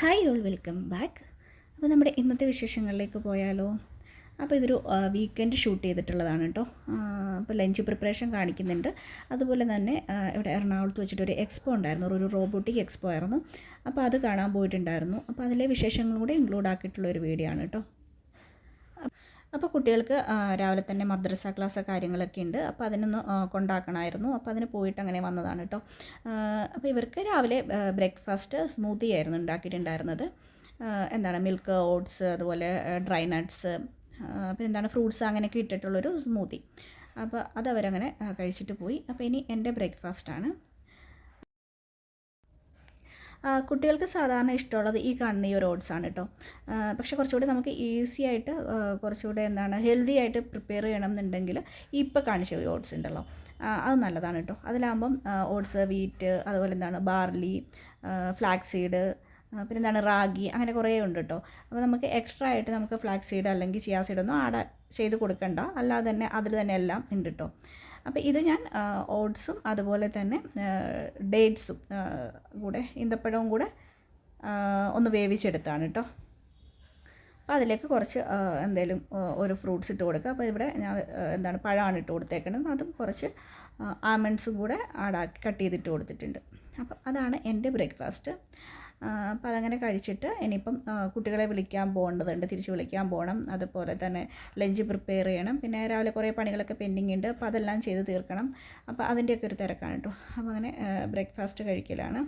Hi all welcome back അപ്പോൾ നമ്മുടെ ഇന്നത്തെ വിശേഷങ്ങളിലേക്ക് പോയാലോ? അപ്പോൾ ഇതൊരു വീക്കെൻഡ് ഷൂട്ട് ചെയ്തിട്ടുള്ളതാണ് കേട്ടോ അപ്പോൾ ലഞ്ച് പ്രിപ്പറേഷൻ കാണിക്കുന്നുണ്ട്. അതുപോലെ തന്നെ ഇവിടെ എറണാകുളത്ത് വെച്ചിട്ട് ഒരു എക്സ്പോ ഉണ്ടായിരുന്നു. ഒരു റോബോട്ടിക് എക്സ്പോ ആയിരുന്നു. അപ്പോൾ അത് കാണാൻ പോയിട്ടുണ്ടായിരുന്നു. അപ്പോൾ അതിലെ വിശേഷങ്ങളും കൂടെ ഇൻക്ലൂഡ് ആക്കിയിട്ടുള്ള ഒരു വീഡിയോ ആണ് കേട്ടോ അപ്പോൾ കുട്ടികൾക്ക് രാവിലെ തന്നെ മദ്രസ ക്ലാസ് കാര്യങ്ങളൊക്കെ ഉണ്ട്. അപ്പോൾ അതിനൊന്ന് കൊണ്ടാക്കണമായിരുന്നു. അപ്പോൾ അതിന് പോയിട്ട് അങ്ങനെ വന്നതാണ് കേട്ടോ അപ്പോൾ ഇവർക്ക് രാവിലെ ബ്രേക്ക്ഫാസ്റ്റ് സ്മൂത്തി ആയിരുന്നു ഉണ്ടാക്കിയിട്ടുണ്ടായിരുന്നത്. എന്താണ് മിൽക്ക് ഓട്സ് അതുപോലെ ഡ്രൈ നട്ട്സ് പിന്നെ എന്താണ് ഫ്രൂട്ട്സ് അങ്ങനെയൊക്കെ ഇട്ടിട്ടുള്ളൊരു സ്മൂത്തി അപ്പോൾ അതവരങ്ങനെ കഴിച്ചിട്ട് പോയി. അപ്പോൾ ഇനി എന്റെ ബ്രേക്ക്ഫാസ്റ്റാണ്. കുട്ടികൾക്ക് സാധാരണ ഇഷ്ടമുള്ളത് ഈ കാണുന്ന ഈ ഒരു ഓട്സ് ആണ് കേട്ടോ പക്ഷേ കുറച്ചുകൂടി നമുക്ക് ഈസി ആയിട്ട് കുറച്ചുകൂടി എന്താണ് ഹെൽത്തി ആയിട്ട് പ്രിപ്പയർ ചെയ്യണം എന്നുണ്ടെങ്കിൽ ഇപ്പോൾ കാണിച്ച ഓട്സ് ഉണ്ടല്ലോ. അത് നല്ലതാണ് കേട്ടോ അതിലാകുമ്പം ഓട്സ് വീറ്റ് അതുപോലെ എന്താണ് ബാർലി ഫ്ലാക്സ് സീഡ് പിന്നെ എന്താണ് റാഗി അങ്ങനെ കുറേ ഉണ്ട് കേട്ടോ അപ്പോൾ നമുക്ക് എക്സ്ട്രാ ആയിട്ട് നമുക്ക് ഫ്ലാക്സ് സീഡ് അല്ലെങ്കിൽ ചിയാ സീഡൊന്നും ആഡ് ചെയ്ത് കൊടുക്കണ്ട. അല്ലാതെ തന്നെ അതിൽ തന്നെ എല്ലാം ഉണ്ട് കേട്ടോ അപ്പോൾ ഇത് ഞാൻ ഓട്സും അതുപോലെ തന്നെ ഡേറ്റ്സും കൂടെ ഈന്തപ്പഴവും കൂടെ ഒന്ന് വേവിച്ചെടുത്താണ് കേട്ടോ അപ്പോൾ അതിലേക്ക് കുറച്ച് എന്തെങ്കിലും ഒരു ഫ്രൂട്ട്സ് ഇട്ട് കൊടുക്കുക. അപ്പോൾ ഇവിടെ ഞാൻ എന്താണ് പഴമാണ് ഇട്ട് കൊടുത്തേക്കുന്നത് അതും കുറച്ച് ആമണ്ട്സും കൂടെ ആടാക്കി കട്ട് ചെയ്തിട്ട് കൊടുത്തിട്ടുണ്ട്. അപ്പോൾ അതാണ് എന്റെ ബ്രേക്ക്ഫാസ്റ്റ്. അപ്പോൾ അതങ്ങനെ കഴിച്ചിട്ട് ഇനിയിപ്പം കുട്ടികളെ വിളിക്കാൻ പോകേണ്ടതുണ്ട്. തിരിച്ച് വിളിക്കാൻ പോകണം. അതുപോലെ തന്നെ ലഞ്ച് പ്രിപ്പയർ ചെയ്യണം. പിന്നെ രാവിലെ കുറേ പണികളൊക്കെ പെൻഡിങ് ഉണ്ട് അപ്പോൾ അതെല്ലാം ചെയ്ത് തീർക്കണം. അപ്പോൾ അതിന്റെയൊക്കെ ഒരു തിരക്കാണ് കേട്ടോ. അപ്പോൾ അങ്ങനെ ബ്രേക്ക്ഫാസ്റ്റ് കഴിക്കലാണ്.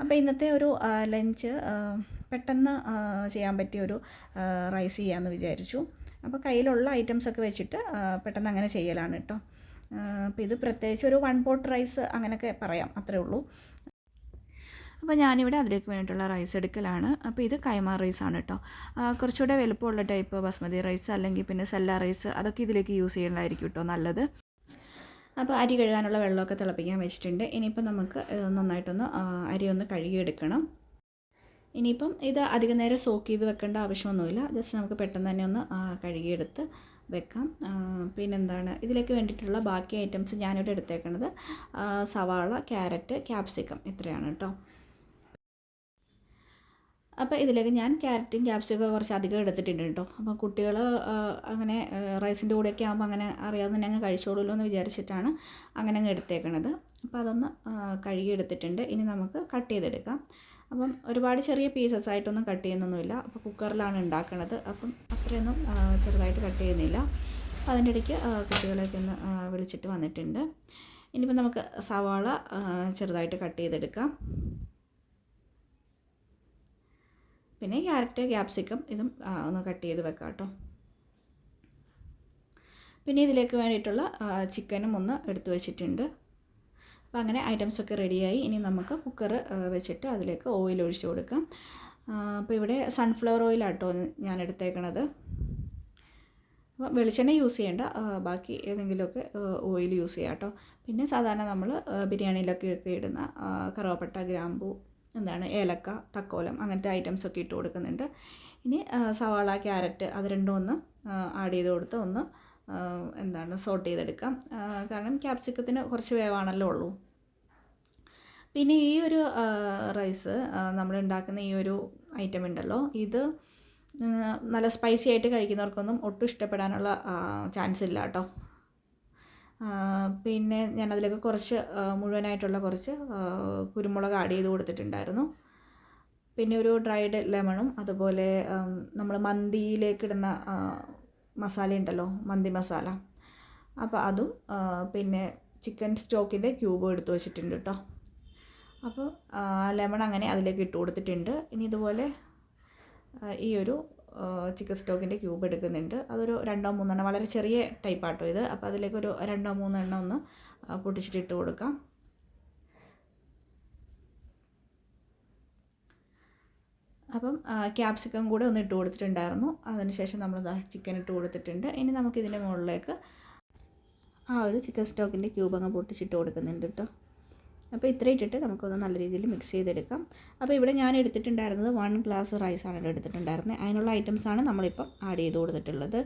അപ്പോൾ ഇന്നത്തെ ഒരു ലഞ്ച് പെട്ടെന്ന് ചെയ്യാൻ പറ്റിയ ഒരു റൈസ് ചെയ്യാമെന്ന് വിചാരിച്ചു. അപ്പോൾ കയ്യിലുള്ള ഐറ്റംസ് ഒക്കെ വെച്ചിട്ട് പെട്ടെന്ന് അങ്ങനെ ചെയ്യലാണ് കേട്ടോ. അപ്പോൾ ഇത് പ്രത്യേകിച്ച് ഒരു വൺ പോട്ട് റൈസ് അങ്ങനെയൊക്കെ പറയാം. അത്രേ ഉള്ളൂ. അപ്പോൾ ഞാനിവിടെ അതിലേക്ക് വേണ്ടിയിട്ടുള്ള റൈസ് എടുക്കലാണ്. അപ്പോൾ ഇത് കൈമ റൈസ് ആണ് കേട്ടോ. കുറച്ചുകൂടെ വലുപ്പമുള്ള ടൈപ്പ് ബസ്മതി റൈസ് അല്ലെങ്കിൽ പിന്നെ സെല്ല റൈസ് അതൊക്കെ ഇതിലേക്ക് യൂസ് ചെയ്യേണ്ടതായിരിക്കും കേട്ടോ നല്ലത്. അപ്പോൾ അരി കഴുകാനുള്ള വെള്ളമൊക്കെ തിളപ്പിക്കാൻ വെച്ചിട്ടുണ്ട്. ഇനിയിപ്പം നമുക്ക് നന്നായിട്ടൊന്ന് അരി ഒന്ന് കഴുകിയെടുക്കണം. ഇനിയിപ്പം ഇത് അധികം നേരം സോക്ക് ചെയ്ത് വെക്കേണ്ട ആവശ്യമൊന്നുമില്ല. ജസ്റ്റ് നമുക്ക് പെട്ടെന്ന് തന്നെ ഒന്ന് കഴുകിയെടുത്ത് വെക്കാം. പിന്നെന്താണ്? ഇതിലേക്ക് വേണ്ടിയിട്ടുള്ള ബാക്കി ഐറ്റംസ് ഞാനിവിടെ എടുത്തേക്കണത്. ആ, സവാള ക്യാരറ്റ് ക്യാപ്സിക്കം ഇത്രയാണ് കേട്ടോ. അപ്പോൾ ഇതിലേക്ക് ഞാൻ ക്യാരറ്റും ക്യാപ്സിക്കും കുറച്ച് അധികം എടുത്തിട്ടുണ്ട് കേട്ടോ. അപ്പോൾ കുട്ടികൾ അങ്ങനെ റൈസിന്റെ കൂടെയൊക്കെ ആകുമ്പോൾ അങ്ങനെ അറിയാതെ തന്നെ അങ്ങ് കഴിച്ചോളൂല്ലോ എന്ന് വിചാരിച്ചിട്ടാണ് അങ്ങനെ അങ്ങ് എടുത്തേക്കണത്. അപ്പോൾ അതൊന്ന് കഴുകി എടുത്തിട്ടുണ്ട്. ഇനി നമുക്ക് കട്ട് ചെയ്തെടുക്കാം. അപ്പം ഒരുപാട് ചെറിയ പീസസ് ആയിട്ടൊന്നും കട്ട് ചെയ്യുന്നൊന്നുമില്ല. അപ്പോൾ കുക്കറിലാണ് ഉണ്ടാക്കണത്. അപ്പം അത്രയൊന്നും ചെറുതായിട്ട് കട്ട് ചെയ്യുന്നില്ല. അപ്പോൾ അതിന്റെ ഇടയ്ക്ക് കുട്ടികളെയൊക്കെ ഒന്ന് വിളിച്ചിട്ട് വന്നിട്ടുണ്ട്. ഇനിയിപ്പോൾ നമുക്ക് സവാള ചെറുതായിട്ട് കട്ട് ചെയ്തെടുക്കാം. പിന്നെ ക്യാരറ്റ് ക്യാപ്സിക്കം ഇതും ഒന്ന് കട്ട് ചെയ്ത് വെക്കാം കേട്ടോ പിന്നെ ഇതിലേക്ക് വേണ്ടിയിട്ടുള്ള ചിക്കനും ഒന്ന് എടുത്തു വെച്ചിട്ടുണ്ട്. അപ്പോൾ അങ്ങനെ ഐറ്റംസൊക്കെ റെഡിയായി ഇനി നമുക്ക് കുക്കർ വെച്ചിട്ട് അതിലേക്ക് ഓയിൽ ഒഴിച്ചു കൊടുക്കാം. അപ്പോൾ ഇവിടെ സൺഫ്ലവർ ഓയിലാട്ടോ ഞാൻ എടുത്തേക്കണത്. അപ്പോൾ വെളിച്ചെണ്ണ യൂസ് ചെയ്യേണ്ട. ബാക്കി ഏതെങ്കിലുമൊക്കെ ഓയിൽ യൂസ് ചെയ്യാം കേട്ടോ പിന്നെ സാധാരണ നമ്മൾ ബിരിയാണിയിലൊക്കെ ഇടുന്ന കറുവപ്പട്ട ഗ്രാമ്പൂ എന്താണ് ഏലക്ക തക്കോലം അങ്ങനത്തെ ഐറ്റംസ് ഒക്കെ ഇട്ട് കൊടുക്കുന്നുണ്ട്. ഇനി സവാള ക്യാരറ്റ് അത് രണ്ടും ഒന്ന് ആഡ് ചെയ്ത് കൊടുത്ത് ഒന്ന് എന്താണ് സോട്ട് ചെയ്തെടുക്കാം കാരണം ക്യാപ്സിക്കത്തിന് കുറച്ച് വേവാണല്ലോ ഉള്ളൂ. പിന്നെ ഈ ഒരു റൈസ് നമ്മൾ ഉണ്ടാക്കുന്ന ഈ ഒരു ഐറ്റം ഉണ്ടല്ലോ ഇത് നല്ല സ്പൈസി ആയിട്ട് കഴിക്കുന്നവർക്കൊന്നും ഒട്ടും ഇഷ്ടപ്പെടാനുള്ള ചാൻസ് ഇല്ല കേട്ടോ. പിന്നെ ഞാൻ അതിലേക്ക് കുറച്ച് മുഴുവനായിട്ടുള്ള കുറച്ച് കുരുമുളക് ആഡ് ചെയ്ത് കൊടുത്തിട്ടുണ്ടായിരുന്നു. പിന്നെ ഒരു ഡ്രൈഡ് ലെമണും അതുപോലെ നമ്മൾ മന്തിയിലേക്ക് ഇടുന്ന മസാല ഉണ്ടല്ലോ മന്തി മസാല. അപ്പോൾ അതും പിന്നെ ചിക്കൻ സ്റ്റോക്കിന്റെ ക്യൂബ് എടുത്ത് വെച്ചിട്ടുണ്ട് കേട്ടോ അപ്പോൾ ലെമൺ അങ്ങനെ അതിലേക്ക് ഇട്ട് കൊടുത്തിട്ടുണ്ട്. ഇനി ഇതുപോലെ ഈ ഒരു ചിക്കൻ സ്റ്റോക്കിന്റെ ക്യൂബ് എടുക്കുന്നുണ്ട്. അതൊരു രണ്ടോ മൂന്നെണ്ണം വളരെ ചെറിയ ടൈപ്പാട്ടോ ഇത്. അപ്പോൾ അതിലേക്കൊരു രണ്ടോ മൂന്നെണ്ണം ഒന്ന് പൊട്ടിച്ചിട്ട് ഇട്ട് കൊടുക്കാം. അപ്പം ക്യാപ്സിക്കം കൂടെ ഒന്ന് ഇട്ട് കൊടുത്തിട്ടുണ്ടായിരുന്നു. അതിനുശേഷം നമ്മൾ ചിക്കൻ ഇട്ട് കൊടുത്തിട്ടുണ്ട്. ഇനി നമുക്കിതിന്റെ മുകളിലേക്ക് ആ ഒരു ചിക്കൻ സ്റ്റോക്കിന്റെ ക്യൂബ് അങ്ങ് പൊട്ടിച്ചിട്ട് കൊടുക്കുന്നുണ്ട് കേട്ടോ അപ്പോൾ ഇത്ര ഇട്ടിട്ട് നമുക്കൊന്ന് നല്ല രീതിയിൽ മിക്സ് ചെയ്തെടുക്കാം. അപ്പോൾ ഇവിടെ ഞാൻ എടുത്തിട്ടുണ്ടായിരുന്നത് വൺ ഗ്ലാസ് റൈസാണ് എടുത്തിട്ടുണ്ടായിരുന്നത്. അതിനുള്ള ഐറ്റംസാണ് നമ്മളിപ്പം ആഡ് ചെയ്ത് കൊടുത്തിട്ടുള്ളത്.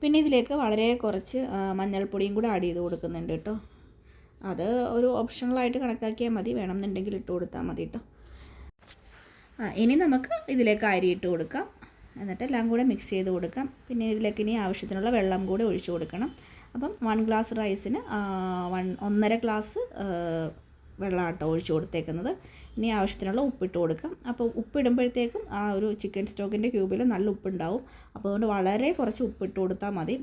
പിന്നെ ഇതിലേക്ക് വളരെ കുറച്ച് മഞ്ഞൾപ്പൊടിയും കൂടെ ആഡ് ചെയ്ത് കൊടുക്കുന്നുണ്ട് കേട്ടോ. അത് ഒരു ഓപ്ഷണലായിട്ട് കണക്കാക്കിയാൽ മതി. വേണമെന്നുണ്ടെങ്കിൽ ഇട്ട് കൊടുത്താൽ മതി കേട്ടോ. ആ ഇനി നമുക്ക് ഇതിലേക്ക് അരി ഇട്ട് കൊടുക്കാം. എന്നിട്ട് എല്ലാം കൂടെ മിക്സ് ചെയ്ത് കൊടുക്കാം. പിന്നെ ഇതിലേക്ക് ഇനി ആവശ്യത്തിനുള്ള വെള്ളം കൂടെ ഒഴിച്ചു കൊടുക്കണം. അപ്പം വൺ ഗ്ലാസ് റൈസിന് വൺ ഒന്നര ഗ്ലാസ് വെള്ളമാട്ടോ ഒഴിച്ചു കൊടുത്തേക്കുന്നത്. ഇനി ആവശ്യത്തിനുള്ള ഉപ്പിട്ട് കൊടുക്കാം. അപ്പോൾ ഉപ്പിടുമ്പോഴത്തേക്കും ആ ഒരു ചിക്കൻ സ്റ്റോക്കിന്റെ ക്യൂബിൽ നല്ല ഉപ്പുണ്ടാവും. അപ്പോൾ അതുകൊണ്ട് വളരെ കുറച്ച് ഉപ്പിട്ട് കൊടുത്താൽ മതി.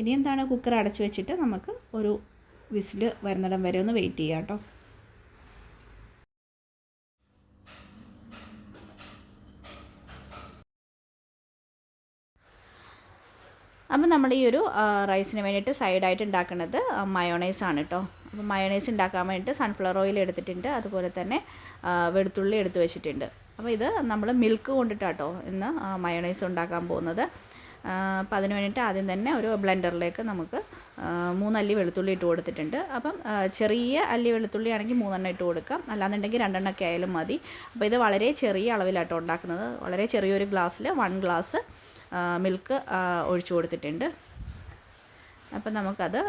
ഇനി എന്താണ് കുക്കർ അടച്ചു വെച്ചിട്ട് നമുക്ക് ഒരു വിസിൽ വരുന്നിടം വരെ ഒന്ന് വെയിറ്റ് ചെയ്യാം കേട്ടോ അപ്പം നമ്മൾ ഈ ഒരു റൈസിന് വേണ്ടിയിട്ട് സൈഡായിട്ട് ഉണ്ടാക്കുന്നത് മയോണൈസ് ആണ് കേട്ടോ അപ്പോൾ മയോണൈസ് ഉണ്ടാക്കാൻ വേണ്ടിയിട്ട് സൺഫ്ലവർ ഓയിൽ എടുത്തിട്ടുണ്ട്. അതുപോലെ തന്നെ വെളുത്തുള്ളി എടുത്ത് വെച്ചിട്ടുണ്ട്. അപ്പോൾ ഇത് നമ്മൾ മിൽക്ക് കൊണ്ടിട്ടാട്ടോ ഇന്ന് മയോണൈസ് ഉണ്ടാക്കാൻ പോകുന്നത്. അപ്പം അതിന് വേണ്ടിയിട്ട് ആദ്യം തന്നെ ഒരു ബ്ലെൻഡറിലേക്ക് നമുക്ക് മൂന്നല്ലി വെളുത്തുള്ളി ഇട്ട് കൊടുത്തിട്ടുണ്ട്. അപ്പം ചെറിയ അല്ലി വെളുത്തുള്ളി ആണെങ്കിൽ മൂന്നെണ്ണം ഇട്ട് കൊടുക്കാം. അല്ലാന്നുണ്ടെങ്കിൽ രണ്ടെണ്ണമൊക്കെ ആയാലും മതി. അപ്പോൾ ഇത് വളരെ ചെറിയ അളവിലാട്ടോ ഉണ്ടാക്കുന്നത്. വളരെ ചെറിയൊരു ഗ്ലാസ്സിൽ വൺ ഗ്ലാസ് മിൽക്ക് ഒഴിച്ചു കൊടുത്തിട്ടുണ്ട്. അപ്പം നമുക്കത്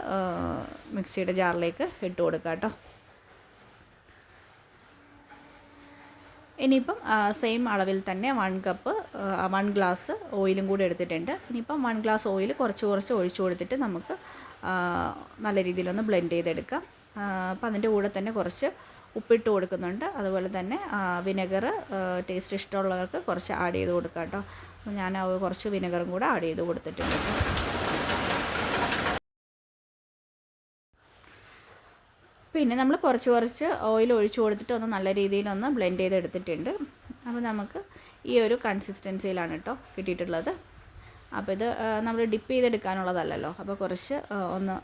മിക്സിയുടെ ജാറിലേക്ക് ഇട്ട് കൊടുക്കാം കേട്ടോ. ഇനിയിപ്പം സെയിം അളവിൽ തന്നെ വൺ കപ്പ് വൺ ഗ്ലാസ് ഓയിലും കൂടി എടുത്തിട്ടുണ്ട്. ഇനിയിപ്പം വൺ ഗ്ലാസ് ഓയിൽ കുറച്ച് കുറച്ച് ഒഴിച്ചു കൊടുത്തിട്ട് നമുക്ക് നല്ല രീതിയിലൊന്ന് ബ്ലെൻഡ് ചെയ്തെടുക്കാം. അപ്പം അതിന്റെ കൂടെ തന്നെ കുറച്ച് ഉപ്പിട്ട് കൊടുക്കുന്നുണ്ട്. അതുപോലെ തന്നെ വിനെഗർ ടേസ്റ്റ് ഇഷ്ടമുള്ളവർക്ക് കുറച്ച് ആഡ് ചെയ്ത് കൊടുക്കാം കേട്ടോ. അപ്പോൾ ഞാൻ കുറച്ച് വിനെഗറും കൂടെ ആഡ് ചെയ്ത് കൊടുത്തിട്ടുണ്ട് പിന്നെ നമ്മൾ കുറച്ച് കുറച്ച് ഓയിൽ ഒഴിച്ചു കൊടുത്തിട്ട് ഒന്ന് നല്ല രീതിയിലൊന്ന് ബ്ലെൻഡ് ചെയ്തെടുത്തിട്ടുണ്ട് അപ്പോൾ നമുക്ക് ഈ ഒരു കൺസിസ്റ്റൻസിയിലാണ് കേട്ടോ കിട്ടിയിട്ടുള്ളത്. അപ്പോൾ ഇത് നമ്മൾ ഡിപ്പ് ചെയ്തെടുക്കാനുള്ളതല്ലല്ലോ. അപ്പോൾ കുറച്ച് ഒന്ന്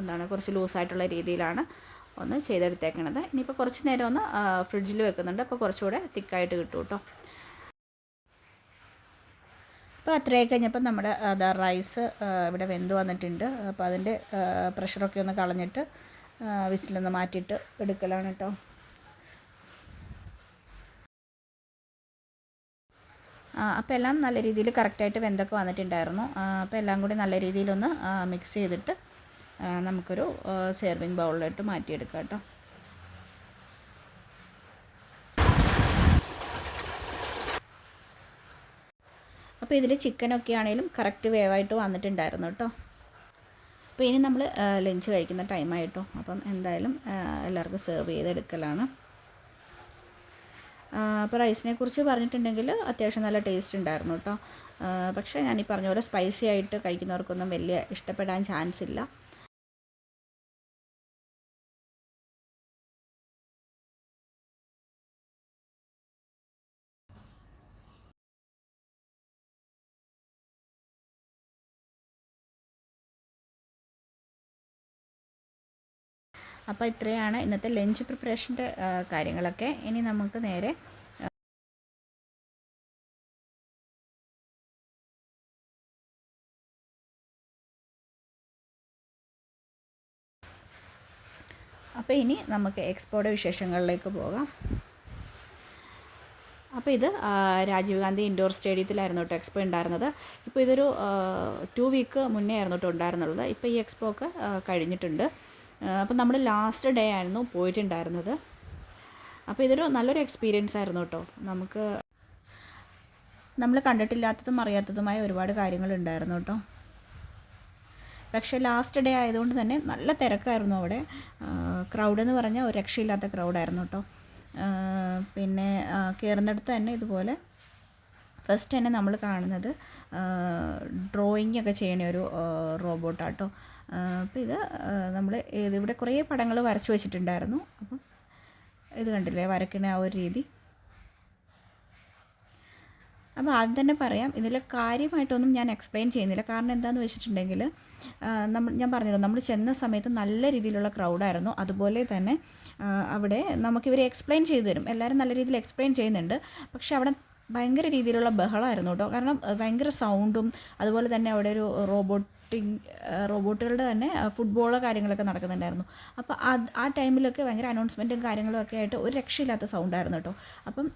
എന്താണ് കുറച്ച് ലൂസായിട്ടുള്ള രീതിയിലാണ് ഒന്ന് ചെയ്തെടുത്തേക്കണത്. ഇനിയിപ്പോൾ കുറച്ച് നേരം ഒന്ന് ഫ്രിഡ്ജിൽ വെക്കുന്നുണ്ട്. അപ്പോൾ കുറച്ചുകൂടെ തിക്കായിട്ട് കിട്ടും കേട്ടോ. അപ്പോൾ അത്രയൊക്കെ കഴിഞ്ഞപ്പോൾ നമ്മുടെ അതാ റൈസ് ഇവിടെ വെന്ത് വന്നിട്ടുണ്ട്. അപ്പോൾ അതിന്റെ പ്രഷറൊക്കെ ഒന്ന് കളഞ്ഞിട്ട് വിസിലൊന്ന് മാറ്റിയിട്ട് എടുക്കലാണ് കേട്ടോ. അപ്പോൾ എല്ലാം നല്ല രീതിയിൽ കറക്റ്റായിട്ട് വെന്തൊക്കെ വന്നിട്ടുണ്ടായിരുന്നു. അപ്പോൾ എല്ലാം കൂടി നല്ല രീതിയിലൊന്ന് മിക്സ് ചെയ്തിട്ട് നമുക്കൊരു സെർവിങ് ബൗളിലോട്ട് മാറ്റിയെടുക്കാം കേട്ടോ. അപ്പോൾ ഇതിൽ ചിക്കനൊക്കെ ആണെങ്കിലും കറക്റ്റ് വേവായിട്ട് വന്നിട്ടുണ്ടായിരുന്നു കേട്ടോ അപ്പോൾ ഇനി നമ്മൾ ലഞ്ച് കഴിക്കുന്ന ടൈമായിട്ടോ അപ്പം എന്തായാലും എല്ലാവർക്കും സെർവ് ചെയ്തെടുക്കലാണ്. അപ്പോൾ റൈസിനെ കുറിച്ച് പറഞ്ഞിട്ടുണ്ടെങ്കിൽ അത്യാവശ്യം നല്ല ടേസ്റ്റ് ഉണ്ടായിരുന്നു കേട്ടോ പക്ഷേ ഞാൻ ഈ പറഞ്ഞ പോലെ സ്പൈസി ആയിട്ട് കഴിക്കുന്നവർക്കൊന്നും വലിയ ഇഷ്ടപ്പെടാൻ ചാൻസ് ഇല്ല. അപ്പോൾ ഇത്രയാണ് ഇന്നത്തെ ലഞ്ച് പ്രിപ്പറേഷന്റെ കാര്യങ്ങളൊക്കെ. ഇനി നമുക്ക് നേരെ അപ്പോൾ ഇനി നമുക്ക് എക്സ്പോയുടെ വിശേഷങ്ങളിലേക്ക് പോകാം. അപ്പോൾ ഇത് രാജീവ് ഗാന്ധി ഇൻഡോർ സ്റ്റേഡിയത്തിലായിരുന്നു കേട്ടോ എക്സ്പോ ഉണ്ടായിരുന്നത്. ഇപ്പോൾ ഇതൊരു ടു വീക്ക് മുന്നേ ആയിരുന്നു കേട്ടോ ഉണ്ടായിരുന്നുള്ളത്. ഇപ്പോൾ ഈ എക്സ്പോ ഒക്കെ കഴിഞ്ഞിട്ടുണ്ട്. അപ്പോൾ നമ്മൾ ലാസ്റ്റ് ഡേ ആയിരുന്നു പോയിട്ടുണ്ടായിരുന്നത്. അപ്പോൾ ഇതൊരു നല്ലൊരു എക്സ്പീരിയൻസ് ആയിരുന്നു കേട്ടോ. നമുക്ക് നമ്മൾ കണ്ടിട്ടില്ലാത്തതും അറിയാത്തതുമായ ഒരുപാട് കാര്യങ്ങളുണ്ടായിരുന്നു കേട്ടോ. പക്ഷേ ലാസ്റ്റ് ഡേ ആയതുകൊണ്ട് തന്നെ നല്ല തിരക്കായിരുന്നു അവിടെ. ക്രൗഡ് എന്ന് പറഞ്ഞാൽ ഒരു രക്ഷയില്ലാത്ത ക്രൗഡായിരുന്നു കേട്ടോ. പിന്നെ കയറുന്നിടത്ത് തന്നെ ഇതുപോലെ ഫസ്റ്റ് തന്നെ നമ്മൾ കാണുന്നത് ഡ്രോയിങ് ഒക്കെ ചെയ്യണ ഒരു റോബോട്ടാട്ടോ അപ്പോൾ ഇത് നമ്മൾ ഇവിടെ കുറേ പടങ്ങൾ വരച്ചു വെച്ചിട്ടുണ്ടായിരുന്നു. അപ്പം ഇത് കണ്ടില്ലേ വരയ്ക്കണ ആ ഒരു രീതി. അപ്പോൾ ആദ്യം തന്നെ പറയാം ഇതിൽ കാര്യമായിട്ടൊന്നും ഞാൻ എക്സ്പ്ലെയിൻ ചെയ്യുന്നില്ല. കാരണം എന്താണെന്ന് വെച്ചിട്ടുണ്ടെങ്കിൽ നമ്മൾ ഞാൻ പറഞ്ഞിരുന്നു നമ്മൾ ചെന്ന സമയത്ത് നല്ല രീതിയിലുള്ള ക്രൗഡായിരുന്നു അതുപോലെ തന്നെ അവിടെ നമുക്കിവർ എക്സ്പ്ലെയിൻ ചെയ്തു തരും. എല്ലാവരും നല്ല രീതിയിൽ എക്സ്പ്ലെയിൻ ചെയ്യുന്നുണ്ട്. പക്ഷേ അവിടെ ഭയങ്കര രീതിയിലുള്ള ബഹളമായിരുന്നു കേട്ടോ. കാരണം ഭയങ്കര സൗണ്ടും അതുപോലെ തന്നെ അവിടെ ഒരു റോബോട്ട് റോബോട്ടുകളുടെ തന്നെ ഫുട്ബോളോ കാര്യങ്ങളൊക്കെ നടക്കുന്നുണ്ടായിരുന്നു. അപ്പോൾ ആ ടൈമിലൊക്കെ ഭയങ്കര അനൗൺസ്മെന്റും കാര്യങ്ങളും ഒക്കെ ആയിട്ട് ഒരു രക്ഷയില്ലാത്ത സൗണ്ടായിരുന്നു കേട്ടോ. അപ്പം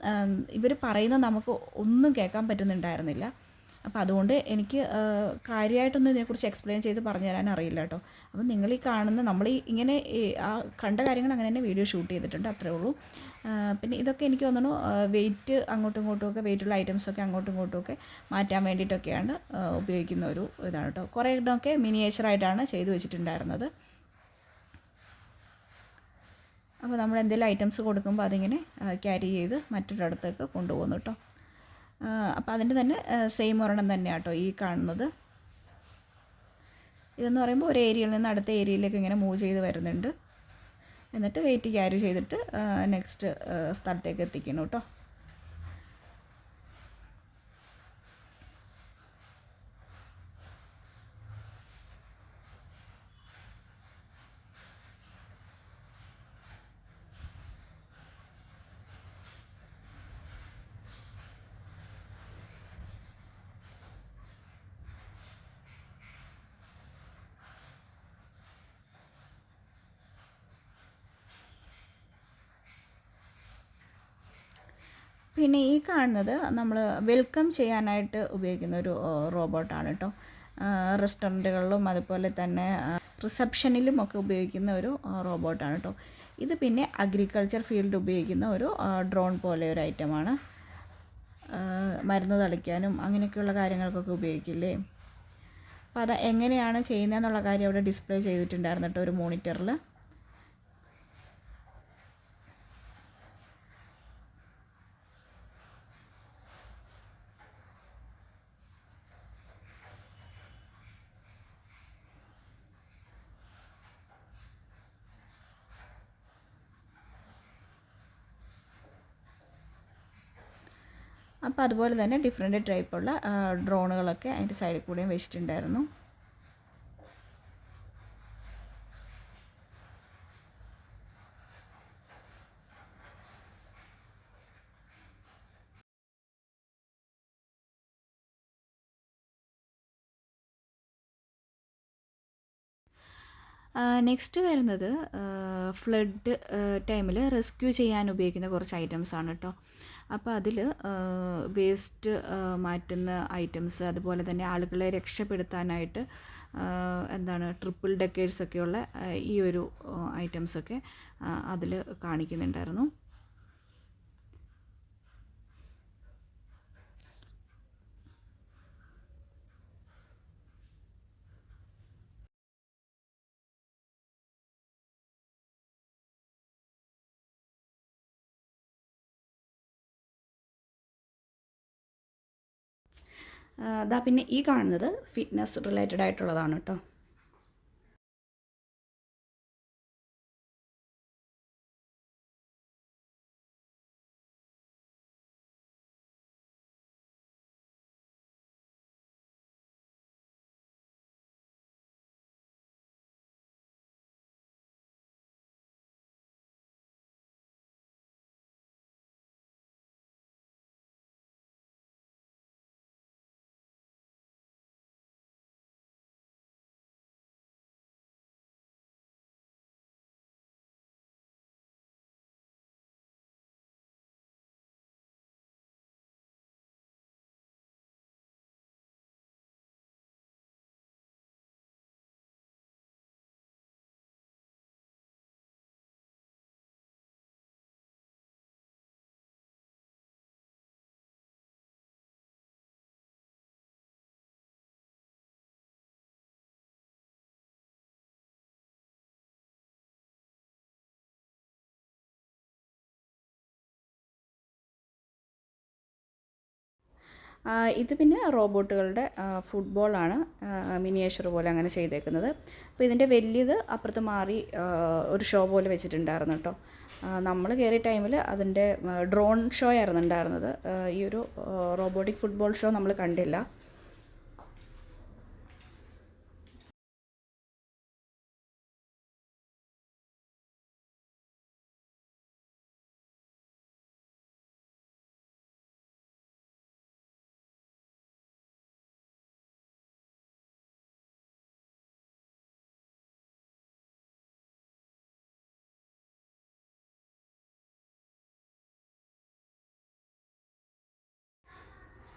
ഇവർ പറയുന്നത് നമുക്ക് ഒന്നും കേൾക്കാൻ പറ്റുന്നുണ്ടായിരുന്നില്ല. അപ്പോൾ അതുകൊണ്ട് എനിക്ക് കാര്യമായിട്ടൊന്നും ഇതിനെക്കുറിച്ച് എക്സ്പ്ലെയിൻ ചെയ്ത് പറഞ്ഞു തരാൻ അറിയില്ല കേട്ടോ. അപ്പം നിങ്ങൾ ഈ കാണുന്ന നമ്മൾ ഇങ്ങനെ ആ കണ്ട കാര്യങ്ങൾ അങ്ങനെ തന്നെ വീഡിയോ ഷൂട്ട് ചെയ്തിട്ടുണ്ട് അത്രേ ഉള്ളൂ. പിന്നെ ഇതൊക്കെ എനിക്ക് തോന്നുന്നു വെയിറ്റ് അങ്ങോട്ടും ഇങ്ങോട്ടും ഒക്കെ വെയിറ്റുള്ള ഐറ്റംസൊക്കെ അങ്ങോട്ടും ഇങ്ങോട്ടും ഒക്കെ മാറ്റാൻ വേണ്ടിയിട്ടൊക്കെയാണ് ഉപയോഗിക്കുന്ന ഒരു ഇതാണ് കേട്ടോ കുറേ ഇടമൊക്കെ മിനിയേച്ചറായിട്ടാണ് ചെയ്തു വെച്ചിട്ടുണ്ടായിരുന്നത്. അപ്പോൾ നമ്മൾ എന്തെങ്കിലും ഐറ്റംസ് കൊടുക്കുമ്പോൾ അതിങ്ങനെ ക്യാരി ചെയ്ത് മറ്റൊരിടത്തേക്ക് കൊണ്ടുപോകുന്നു കേട്ടോ അപ്പോൾ അതിന്റെ തന്നെ സെയിം ഒരെണ്ണം തന്നെയാണ് കേട്ടോ ഈ കാണുന്നത്. ഇതെന്ന് പറയുമ്പോൾ ഒരു ഏരിയയിൽ നിന്ന് അടുത്ത ഏരിയയിലേക്ക് ഇങ്ങനെ മൂവ് ചെയ്ത് വരുന്നുണ്ട്. എന്നിട്ട് വെയിറ്റ് ക്യാരി ചെയ്തിട്ട് നെക്സ്റ്റ് സ്ഥലത്തേക്ക് എത്തിക്കണം കേട്ടോ പിന്നെ ഈ കാണുന്നത് നമ്മൾ വെൽക്കം ചെയ്യാനായിട്ട് ഉപയോഗിക്കുന്ന ഒരു റോബോട്ടാണ് കേട്ടോ റെസ്റ്റോറന്റുകളിലും അതുപോലെ തന്നെ റിസപ്ഷനിലും ഒക്കെ ഉപയോഗിക്കുന്ന ഒരു റോബോട്ടാണ് കേട്ടോ ഇത് പിന്നെ അഗ്രികൾച്ചർ ഫീൽഡ് ഉപയോഗിക്കുന്ന ഒരു ഡ്രോൺ പോലെ ഒരു ഐറ്റമാണ്. മരുന്ന് തളിക്കാനും അങ്ങനെയൊക്കെയുള്ള കാര്യങ്ങൾക്കൊക്കെ ഉപയോഗിക്കില്ലേ? അപ്പോൾ അത് എങ്ങനെയാണ് ചെയ്യുന്നതെന്നുള്ള കാര്യം അവിടെ ഡിസ്പ്ലേ ചെയ്തിട്ടുണ്ടായിരുന്നു കേട്ടോ ഒരു മോണിറ്ററിൽ അപ്പോൾ അതുപോലെ തന്നെ ഡിഫറെന്റ് ടൈപ്പുള്ള ഡ്രോണുകളൊക്കെ അതിന്റെ സൈഡിൽ കൂടെയും വെച്ചിട്ടുണ്ടായിരുന്നു. നെക്സ്റ്റ് വരുന്നത് ഫ്ലഡ് ടൈമിൽ റെസ്ക്യൂ ചെയ്യാൻ ഉപയോഗിക്കുന്ന കുറച്ച് ഐറ്റംസ് ആണ് കേട്ടോ അപ്പോൾ അതിൽ വേസ്റ്റ് മാറ്റുന്ന ഐറ്റംസ് അതുപോലെ തന്നെ ആളുകളെ രക്ഷപ്പെടുത്താനായിട്ട് എന്താണ് ട്രിപ്പിൾ ഡെക്കേഴ്സൊക്കെയുള്ള ഈ ഒരു ഐറ്റംസൊക്കെ അതിൽ കാണിക്കുന്നുണ്ടായിരുന്നു. അതാ പിന്നെ ഈ കാണുന്നത് ഫിറ്റ്നസ് റിലേറ്റഡ് ആയിട്ടുള്ളതാണ് കേട്ടോ. ഇത് പിന്നെ റോബോട്ടുകളുടെ ഫുട്ബോളാണ് മിനിയേച്ചർ പോലെ അങ്ങനെ ചെയ്തേക്കുന്നത്. അപ്പോൾ ഇതിന്റെ വലിയത് അപ്പുറത്ത് മാറി ഒരു ഷോ പോലെ വെച്ചിട്ടുണ്ടായിരുന്നു കേട്ടോ നമ്മൾ കയറിയ ടൈമിൽ അതിന്റെ ഡ്രോൺ ഷോ ആയിരുന്നു ഉണ്ടായിരുന്നത് ഈ ഒരു റോബോട്ടിക് ഫുട്ബോൾ ഷോ നമ്മൾ കണ്ടില്ല.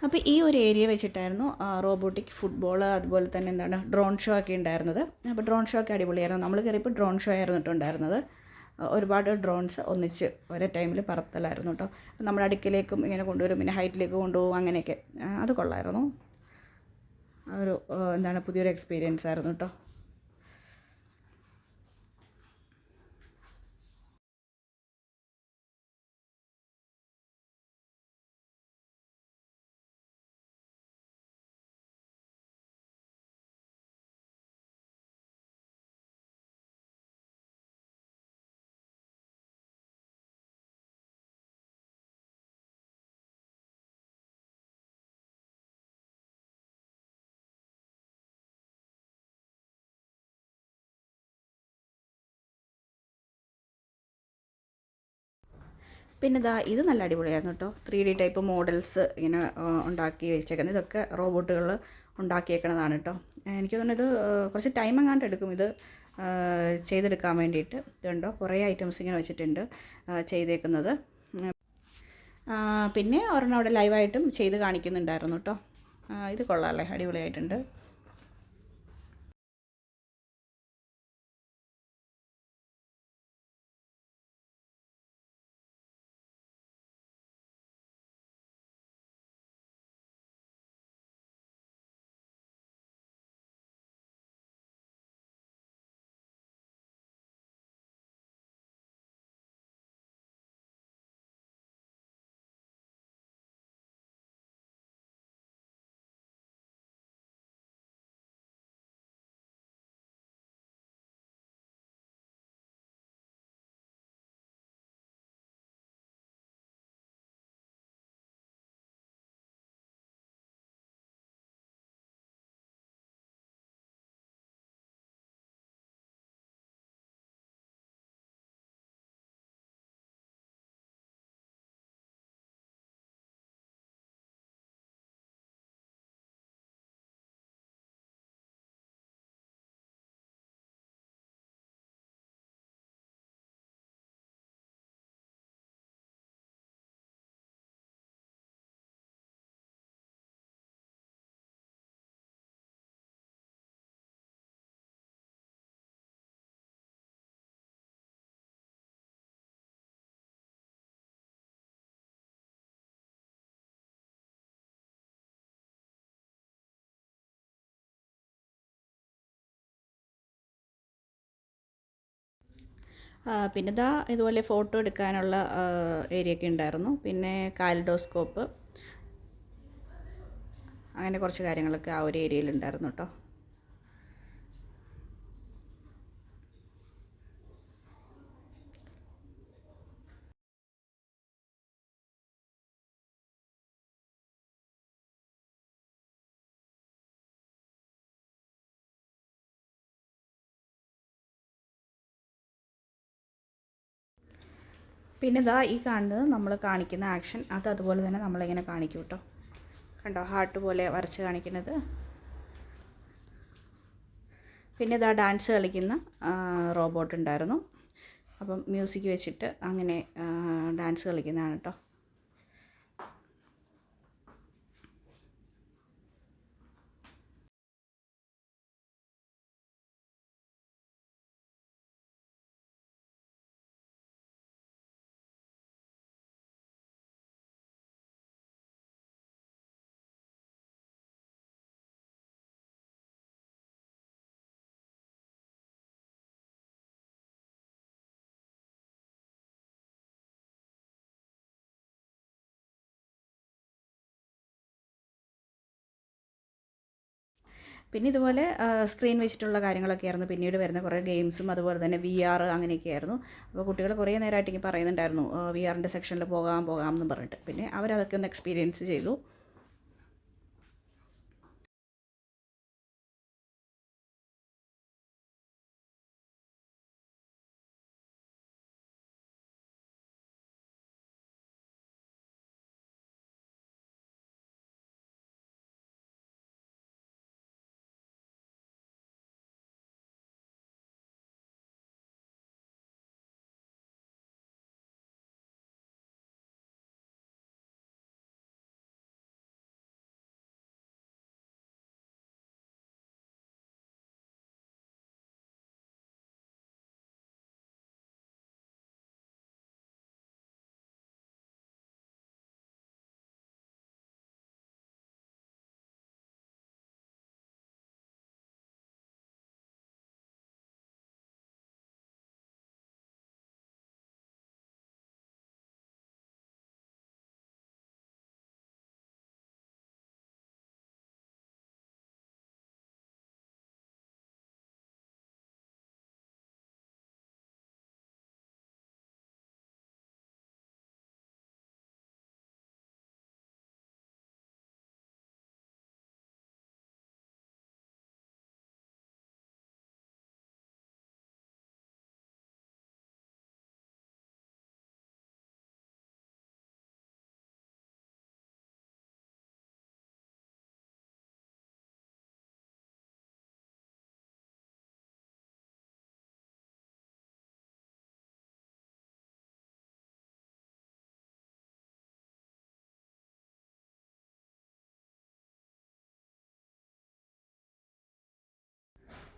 അപ്പോൾ ഈ ഒരു ഏരിയ വെച്ചിട്ടായിരുന്നു റോബോട്ടിക് ഫുട്ബോൾ അതുപോലെ തന്നെ എന്താണ് ഡ്രോൺ ഷോ ഒക്കെ ഉണ്ടായിരുന്നത്. അപ്പോൾ ഡ്രോൺ ഷോ ഒക്കെ അടിപൊളിയായിരുന്നു. നമ്മൾ കയറിയപ്പോൾ ഡ്രോൺ ഷോ ആയിരുന്നു കേട്ടോ ഉണ്ടായിരുന്നത്. ഒരുപാട് ഡ്രോൺസ് ഒന്നിച്ച് ഒരേ ടൈമിൽ പറത്തലായിരുന്നു കേട്ടോ. നമ്മുടെ അടുക്കിലേക്കും ഇങ്ങനെ കൊണ്ടുവരും പിന്നെ ഹൈറ്റിലേക്ക് കൊണ്ടുപോകും അങ്ങനെയൊക്കെ. അത് കൊള്ളായിരുന്നു. ഒരു എന്താണ് പുതിയൊരു എക്സ്പീരിയൻസ് ആയിരുന്നു കേട്ടോ. പിന്നെ ഇതാ ഇത് നല്ല അടിപൊളിയായിരുന്നു കേട്ടോ ത്രീ ഡി ടൈപ്പ് മോഡൽസ് ഇങ്ങനെ ഉണ്ടാക്കി വെച്ചേക്കുന്നത് ഇതൊക്കെ റോബോട്ടുകൾ ഉണ്ടാക്കിയേക്കണതാണ് കേട്ടോ എനിക്ക് തോന്നുന്നത് ഇത് കുറച്ച് ടൈം എങ്ങാണ്ട് എടുക്കും ഇത് ചെയ്തെടുക്കാൻ വേണ്ടിയിട്ട്. ഇതുണ്ടോ? കുറേ ഐറ്റംസ് ഇങ്ങനെ വെച്ചിട്ടുണ്ട് ചെയ്തേക്കുന്നത്. പിന്നെ ഒരെണ്ണം അവിടെ ലൈവായിട്ടും ചെയ്ത് കാണിക്കുന്നുണ്ടായിരുന്നു കേട്ടോ ഇത് കൊള്ളാമല്ലേ അടിപൊളിയായിട്ടുണ്ട്. പിന്നെ ഇതാ ഇതുപോലെ ഫോട്ടോ എടുക്കാനുള്ള ഏരിയ ഒക്കെ ഉണ്ടായിരുന്നു. പിന്നെ കാലിഡോസ്കോപ്പ്. അങ്ങനെ കുറച്ച് കാര്യങ്ങളൊക്കെ ആ ഒരു ഏരിയയിൽ ഉണ്ടായിരുന്നു കേട്ടോ പിന്നെ ഇതാ ഈ കാണുന്നത് നമ്മൾ കാണിക്കുന്ന ആക്ഷൻ അത് അതുപോലെ തന്നെ നമ്മളിങ്ങനെ കാണിക്കും കേട്ടോ കണ്ടോ? ഹാർട്ട് പോലെ വരച്ച് കാണിക്കുന്നത്. പിന്നെ ഇതാ ഡാൻസ് കളിക്കുന്ന റോബോട്ട് ഉണ്ടായിരുന്നു. അപ്പം മ്യൂസിക് വെച്ചിട്ട് അങ്ങനെ ഡാൻസ് കളിക്കുന്നതാണ് കേട്ടോ പിന്നെ ഇതുപോലെ സ്ക്രീൻ വെച്ചിട്ടുള്ള കാര്യങ്ങളൊക്കെ ആയിരുന്നു പിന്നീട് വരുന്ന കുറേ ഗെയിംസും അതുപോലെ തന്നെ വി ആർ അങ്ങനെയൊക്കെ ആയിരുന്നു അപ്പോൾ കുട്ടികൾ കുറേ നേരമായിട്ട് ഇങ്ങനെ പറയുന്നുണ്ടായിരുന്നു വി ആറിന്റെ സെക്ഷനിൽ പോകാം പോകാം എന്ന് പറഞ്ഞിട്ട്. പിന്നെ അവരതൊക്കെ ഒന്ന് എക്സ്പീരിയൻസ് ചെയ്തു.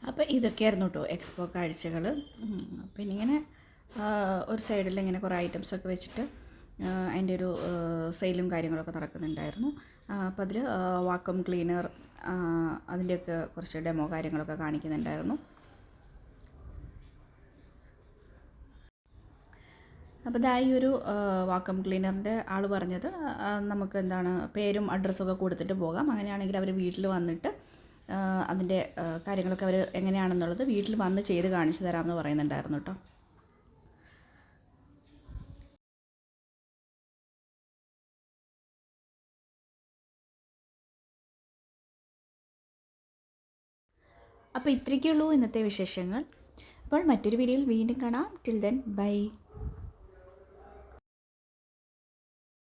അപ്പോൾ ഇതൊക്കെയായിരുന്നു കേട്ടോ എക്സ്പോ കാഴ്ചകൾ പിന്നെ ഇങ്ങനെ ഒരു സൈഡിൽ ഇങ്ങനെ കുറേ ഐറ്റംസ് ഒക്കെ വെച്ചിട്ട് അതിന്റെ ഒരു സെയിലും കാര്യങ്ങളൊക്കെ നടക്കുന്നുണ്ടായിരുന്നു. അപ്പോൾ അതിൽ വാക്കം ക്ലീനർ അതിന്റെയൊക്കെ കുറച്ച് ഡെമോ കാര്യങ്ങളൊക്കെ കാണിക്കുന്നുണ്ടായിരുന്നു. അപ്പോൾ ഇതാ ഈ ഒരു വാക്കം ക്ലീനറിന്റെ ആൾ പറഞ്ഞത് നമുക്ക് എന്താണ് പേരും അഡ്രസ്സൊക്കെ കൊടുത്തിട്ട് പോകാം. അങ്ങനെയാണെങ്കിൽ അവർ വീട്ടിൽ വന്നിട്ട് അതിന്റെ കാര്യങ്ങളൊക്കെ അവർ എങ്ങനെയാണെന്നുള്ളത് വീട്ടിൽ വന്ന് ചെയ്ത് കാണിച്ചു തരാമെന്ന് പറയുന്നുണ്ടായിരുന്നു കേട്ടോ. അപ്പോൾ ഇത്രയ്ക്കുള്ളൂ ഇന്നത്തെ വിശേഷങ്ങൾ. അപ്പോൾ മറ്റൊരു വീഡിയോയിൽ വീണ്ടും കാണാം. Till then bye